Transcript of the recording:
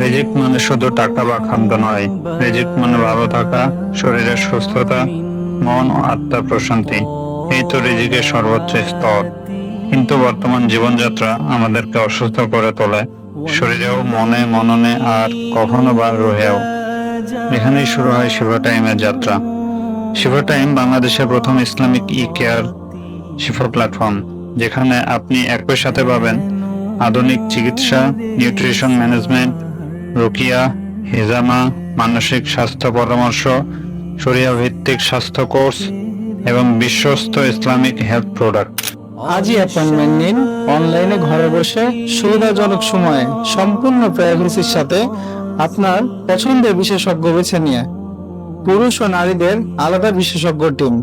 রিজিক মানে শুধু টাকা বা খাদ্য নয়। রিজিক মানে ভালো থাকা, শরীরের সুস্থতা, মন ও আত্মার প্রশান্তি। এই তো রিজিকের সর্বোচ্চ স্তর। কিন্তু বর্তমান জীবনযাত্রা আমাদেরকে অসুস্থ করে তোলে। শরীরেও, মনে, মননে আর কখনো বা রোহেও। এখানেই শুরু হয় শিবা টাইমের যাত্রা। শিবা টাইম বাংলাদেশের প্রথম Islamic e care Shifa platform, যেখানে আপনি একই সাথে পাবেন আধুনিক চিকিৎসা, নিউট্রিশন ম্যানেজমেন্ট, রোকিয়া, হেজামা, মানসিক স্বাস্থ্য পরামর্শ শরিয়া ভিত্তিক স্বাস্থ্য কোর্স এবং বিশ্বস্ত ইসলামিক হেলথ প্রোডাক্ট। আজই অ্যাপয়েন্টমেন্ট নিন। অনলাইনে ঘরে বসে সুবিধাজনক সময়ে সম্পূর্ণ প্রাইভেসির সাথে আপনার পছন্দের বিশেষজ্ঞ বেছে নিয়ে পুরুষ ও নারীদের আলাদা বিশেষজ্ঞ টিম।